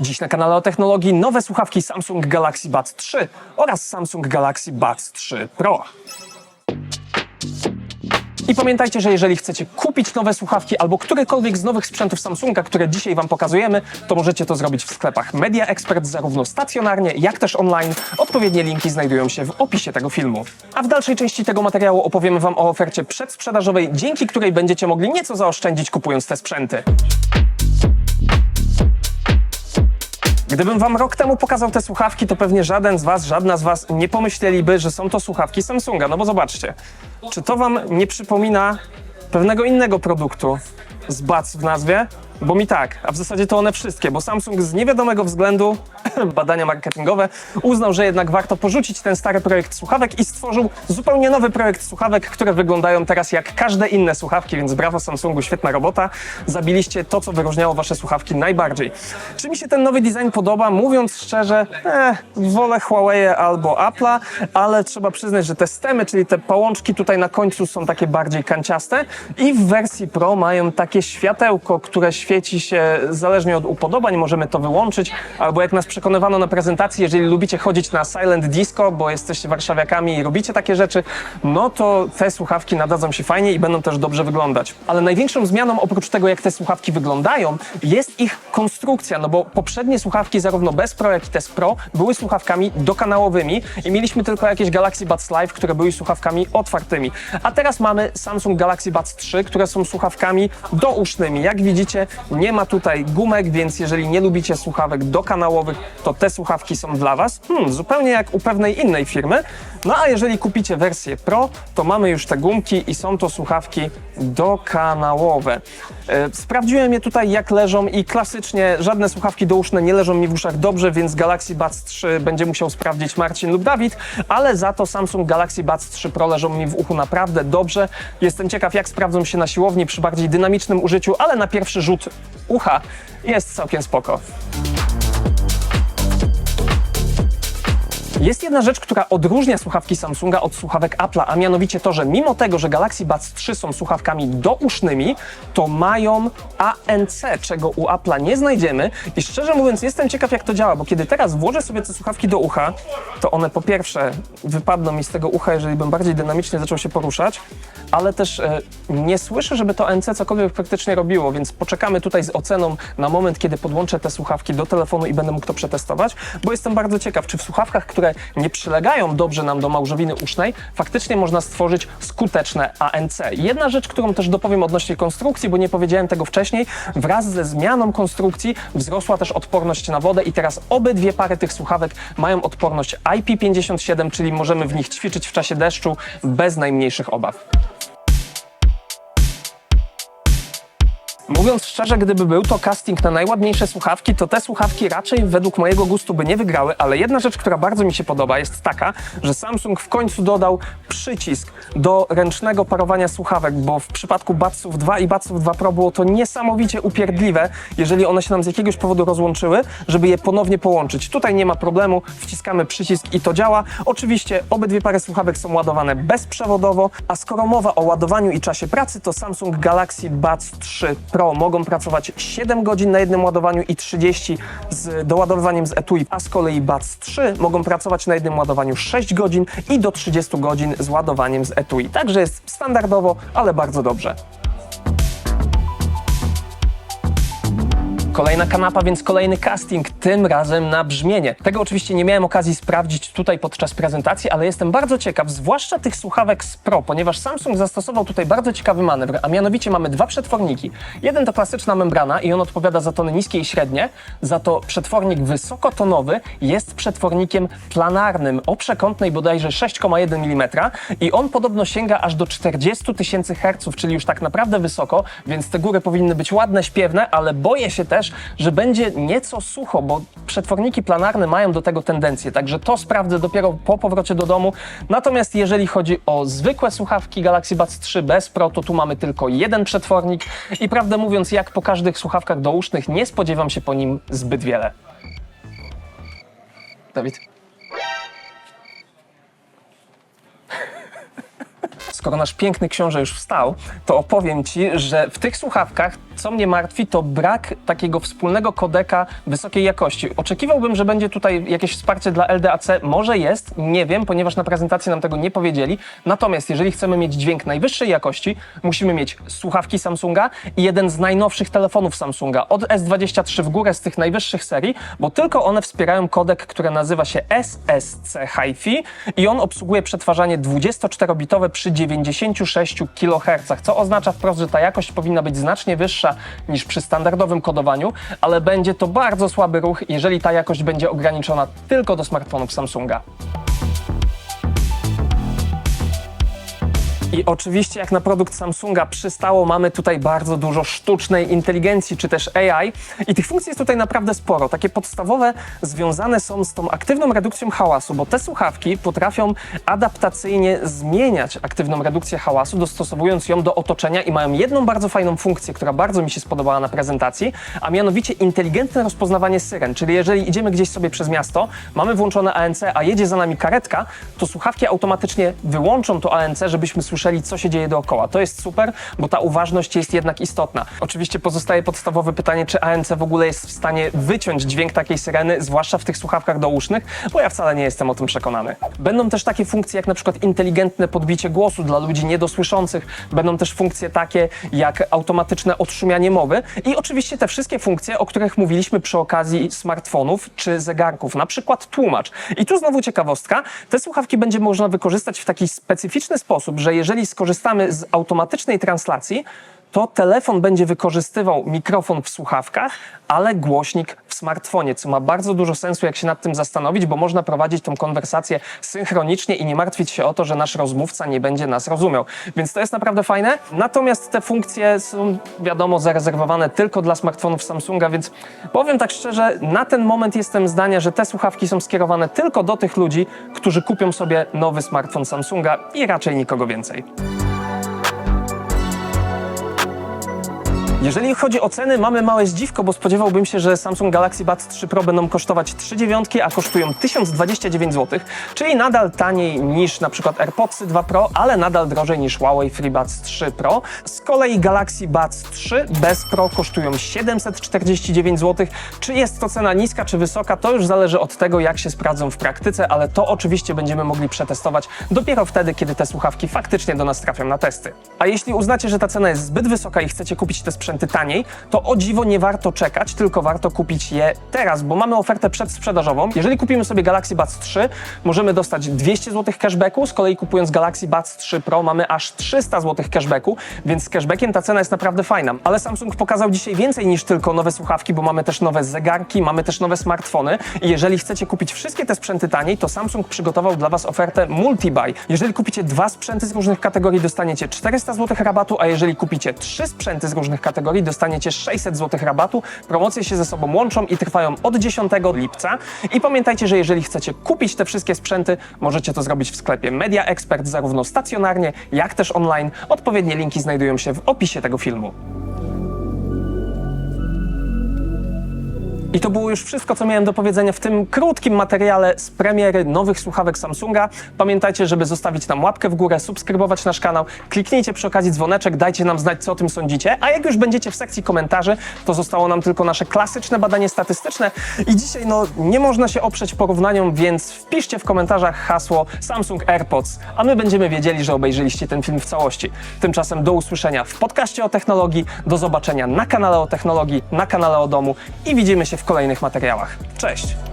Dziś na kanale o technologii nowe słuchawki Samsung Galaxy Buds 3 oraz Samsung Galaxy Buds 3 Pro. I pamiętajcie, że jeżeli chcecie kupić nowe słuchawki albo którykolwiek z nowych sprzętów Samsunga, które dzisiaj Wam pokazujemy, to możecie to zrobić w sklepach Media Expert zarówno stacjonarnie, jak też online. Odpowiednie linki znajdują się w opisie tego filmu. A w dalszej części tego materiału opowiemy Wam o ofercie przedsprzedażowej, dzięki której będziecie mogli nieco zaoszczędzić kupując te sprzęty. Gdybym wam rok temu pokazał te słuchawki, to pewnie żaden z was, żadna z was nie pomyśleliby, że są to słuchawki Samsunga. No bo zobaczcie, czy to wam nie przypomina pewnego innego produktu z BAC w nazwie? Bo mi tak, a w zasadzie to one wszystkie, bo Samsung z niewiadomego względu, badania marketingowe, uznał, że jednak warto porzucić ten stary projekt słuchawek i stworzył zupełnie nowy projekt słuchawek, które wyglądają teraz jak każde inne słuchawki, więc brawo Samsungu, świetna robota. Zabiliście to, co wyróżniało wasze słuchawki najbardziej. Czy mi się ten nowy design podoba? Mówiąc szczerze, eh, wolę Huawei albo Apple'a, ale trzeba przyznać, że te stemy, czyli te pałączki tutaj na końcu są takie bardziej kanciaste i w wersji Pro mają takie światełko, które świeci się zależnie od upodobań, możemy to wyłączyć, albo jak nas przekonywano na prezentacji, jeżeli lubicie chodzić na silent disco, bo jesteście warszawiakami i robicie takie rzeczy, no to te słuchawki nadadzą się fajnie i będą też dobrze wyglądać. Ale największą zmianą, oprócz tego jak te słuchawki wyglądają, jest ich konstrukcja, no bo poprzednie słuchawki, zarówno bez Pro, jak i te z Pro, były słuchawkami dokanałowymi i mieliśmy tylko jakieś Galaxy Buds Live, które były słuchawkami otwartymi. A teraz mamy Samsung Galaxy Buds 3, które są słuchawkami dousznymi. Jak widzicie, nie ma tutaj gumek, więc jeżeli nie lubicie słuchawek dokanałowych, to te słuchawki są dla Was. Hmm, zupełnie jak u pewnej innej firmy. No a jeżeli kupicie wersję Pro, to mamy już te gumki i są to słuchawki dokanałowe. E, Sprawdziłem je tutaj jak leżą i klasycznie żadne słuchawki douszne nie leżą mi w uszach dobrze, więc Galaxy Buds 3 będzie musiał sprawdzić Marcin lub Dawid, ale za to Samsung Galaxy Buds 3 Pro leżą mi w uchu naprawdę dobrze. Jestem ciekaw jak sprawdzą się na siłowni przy bardziej dynamicznym użyciu, ale na pierwszy rzut ucha jest całkiem spoko. Jest jedna rzecz, która odróżnia słuchawki Samsunga od słuchawek Apple'a, a mianowicie to, że mimo tego, że Galaxy Buds 3 są słuchawkami dousznymi, to mają ANC, czego u Apple'a nie znajdziemy. I szczerze mówiąc, jestem ciekaw, jak to działa, bo kiedy teraz włożę sobie te słuchawki do ucha, to one po pierwsze wypadną mi z tego ucha, jeżeli bym bardziej dynamicznie zaczął się poruszać, ale też e, nie słyszę, żeby to ANC cokolwiek praktycznie robiło, więc poczekamy tutaj z oceną na moment, kiedy podłączę te słuchawki do telefonu i będę mógł to przetestować, bo jestem bardzo ciekaw, czy w słuchawkach, które nie przylegają dobrze nam do małżowiny usznej, faktycznie można stworzyć skuteczne ANC. Jedna rzecz, którą też dopowiem odnośnie konstrukcji, bo nie powiedziałem tego wcześniej, wraz ze zmianą konstrukcji wzrosła też odporność na wodę i teraz obydwie pary tych słuchawek mają odporność IP57, czyli możemy w nich ćwiczyć w czasie deszczu bez najmniejszych obaw. Mówiąc szczerze, gdyby był to casting na najładniejsze słuchawki, to te słuchawki raczej według mojego gustu by nie wygrały, ale jedna rzecz, która bardzo mi się podoba jest taka, że Samsung w końcu dodał przycisk do ręcznego parowania słuchawek, bo w przypadku Budsów 2 i Budsów 2 Pro było to niesamowicie upierdliwe, jeżeli one się nam z jakiegoś powodu rozłączyły, żeby je ponownie połączyć. Tutaj nie ma problemu, wciskamy przycisk i to działa. Oczywiście obydwie pary słuchawek są ładowane bezprzewodowo, a skoro mowa o ładowaniu i czasie pracy, to Samsung Galaxy Buds 3 Pro mogą pracować 7 godzin na jednym ładowaniu i 30 z doładowywaniem z etui, a z kolei Buds 3 mogą pracować na jednym ładowaniu 6 godzin i do 30 godzin z ładowaniem z etui. Także jest standardowo, ale bardzo dobrze. Kolejna kanapa, więc kolejny casting, tym razem na brzmienie. Tego oczywiście nie miałem okazji sprawdzić tutaj podczas prezentacji, ale jestem bardzo ciekaw, zwłaszcza tych słuchawek z Pro, ponieważ Samsung zastosował tutaj bardzo ciekawy manewr, a mianowicie mamy dwa przetworniki. Jeden to klasyczna membrana i on odpowiada za tony niskie i średnie, za to przetwornik wysokotonowy jest przetwornikiem planarnym o przekątnej bodajże 6,1 mm i on podobno sięga aż do 40 tysięcy Hz, czyli już tak naprawdę wysoko, więc te góry powinny być ładne, śpiewne, ale boję się też, że będzie nieco sucho, bo przetworniki planarne mają do tego tendencję, także to sprawdzę dopiero po powrocie do domu. Natomiast jeżeli chodzi o zwykłe słuchawki Galaxy Buds 3 bez Pro, to tu mamy tylko jeden przetwornik i prawdę mówiąc, jak po każdych słuchawkach dousznych, nie spodziewam się po nim zbyt wiele. Dawid? Skoro nasz piękny książę już wstał, to opowiem Ci, że w tych słuchawkach co mnie martwi, to brak takiego wspólnego kodeka wysokiej jakości. Oczekiwałbym, że będzie tutaj jakieś wsparcie dla LDAC. Może jest, nie wiem, ponieważ na prezentacji nam tego nie powiedzieli. Natomiast jeżeli chcemy mieć dźwięk najwyższej jakości, musimy mieć słuchawki Samsunga i jeden z najnowszych telefonów Samsunga, od S23 w górę z tych najwyższych serii, bo tylko one wspierają kodek, który nazywa się SSC HiFi i on obsługuje przetwarzanie 24-bitowe przy 96 kHz, co oznacza wprost, że ta jakość powinna być znacznie wyższa niż przy standardowym kodowaniu, ale będzie to bardzo słaby ruch, jeżeli ta jakość będzie ograniczona tylko do smartfonów Samsunga. I oczywiście, jak na produkt Samsunga przystało, mamy tutaj bardzo dużo sztucznej inteligencji, czy też AI. I tych funkcji jest tutaj naprawdę sporo. Takie podstawowe związane są z tą aktywną redukcją hałasu, bo te słuchawki potrafią adaptacyjnie zmieniać aktywną redukcję hałasu, dostosowując ją do otoczenia i mają jedną bardzo fajną funkcję, która bardzo mi się spodobała na prezentacji, a mianowicie inteligentne rozpoznawanie syren. Czyli jeżeli idziemy gdzieś sobie przez miasto, mamy włączone ANC, a jedzie za nami karetka, to słuchawki automatycznie wyłączą to ANC, żebyśmy słyszeli, co się dzieje dookoła. To jest super, bo ta uważność jest jednak istotna. Oczywiście pozostaje podstawowe pytanie, czy ANC w ogóle jest w stanie wyciąć dźwięk takiej syreny, zwłaszcza w tych słuchawkach dousznych, bo ja wcale nie jestem o tym przekonany. Będą też takie funkcje jak na przykład inteligentne podbicie głosu dla ludzi niedosłyszących, będą też funkcje takie jak automatyczne odszumianie mowy i oczywiście te wszystkie funkcje, o których mówiliśmy przy okazji smartfonów czy zegarków, na przykład tłumacz. I tu znowu ciekawostka, te słuchawki będzie można wykorzystać w taki specyficzny sposób, że jeżeli skorzystamy z automatycznej translacji, to telefon będzie wykorzystywał mikrofon w słuchawkach, ale głośnik w smartfonie, co ma bardzo dużo sensu, jak się nad tym zastanowić, bo można prowadzić tą konwersację synchronicznie i nie martwić się o to, że nasz rozmówca nie będzie nas rozumiał. Więc to jest naprawdę fajne. Natomiast te funkcje są, wiadomo, zarezerwowane tylko dla smartfonów Samsunga, więc powiem tak szczerze, na ten moment jestem zdania, że te słuchawki są skierowane tylko do tych ludzi, którzy kupią sobie nowy smartfon Samsunga i raczej nikogo więcej. Jeżeli chodzi o ceny, mamy małe zdziwko, bo spodziewałbym się, że Samsung Galaxy Buds 3 Pro będą kosztować 39, a kosztują 1029 zł, czyli nadal taniej niż na przykład AirPodsy 2 Pro, ale nadal drożej niż Huawei FreeBuds 3 Pro. Z kolei Galaxy Buds 3 bez Pro kosztują 749 zł. Czy jest to cena niska czy wysoka, to już zależy od tego, jak się sprawdzą w praktyce, ale to oczywiście będziemy mogli przetestować dopiero wtedy, kiedy te słuchawki faktycznie do nas trafią na testy. A jeśli uznacie, że ta cena jest zbyt wysoka i chcecie kupić te sprzęty taniej, to o dziwo nie warto czekać, tylko warto kupić je teraz, bo mamy ofertę przedsprzedażową. Jeżeli kupimy sobie Galaxy Buds 3, możemy dostać 200 zł cashbacku, z kolei kupując Galaxy Buds 3 Pro mamy aż 300 zł cashbacku, więc z cashbackiem ta cena jest naprawdę fajna. Ale Samsung pokazał dzisiaj więcej niż tylko nowe słuchawki, bo mamy też nowe zegarki, mamy też nowe smartfony i jeżeli chcecie kupić wszystkie te sprzęty taniej, to Samsung przygotował dla Was ofertę multi-buy. Jeżeli kupicie dwa sprzęty z różnych kategorii, dostaniecie 400 zł rabatu, a jeżeli kupicie trzy sprzęty z różnych kategorii, dostaniecie 600 zł rabatu. Promocje się ze sobą łączą i trwają od 10 lipca. I pamiętajcie, że jeżeli chcecie kupić te wszystkie sprzęty, możecie to zrobić w sklepie Media Expert, zarówno stacjonarnie, jak też online. Odpowiednie linki znajdują się w opisie tego filmu. I to było już wszystko, co miałem do powiedzenia w tym krótkim materiale z premiery nowych słuchawek Samsunga. Pamiętajcie, żeby zostawić nam łapkę w górę, subskrybować nasz kanał, kliknijcie przy okazji dzwoneczek, dajcie nam znać, co o tym sądzicie. A jak już będziecie w sekcji komentarzy, to zostało nam tylko nasze klasyczne badanie statystyczne. I dzisiaj, no, nie można się oprzeć porównaniom, więc wpiszcie w komentarzach hasło Samsung AirPods, a my będziemy wiedzieli, że obejrzeliście ten film w całości. Tymczasem do usłyszenia w podcaście o technologii, do zobaczenia na kanale o technologii, na kanale o domu i widzimy się w kolejnych materiałach. Cześć!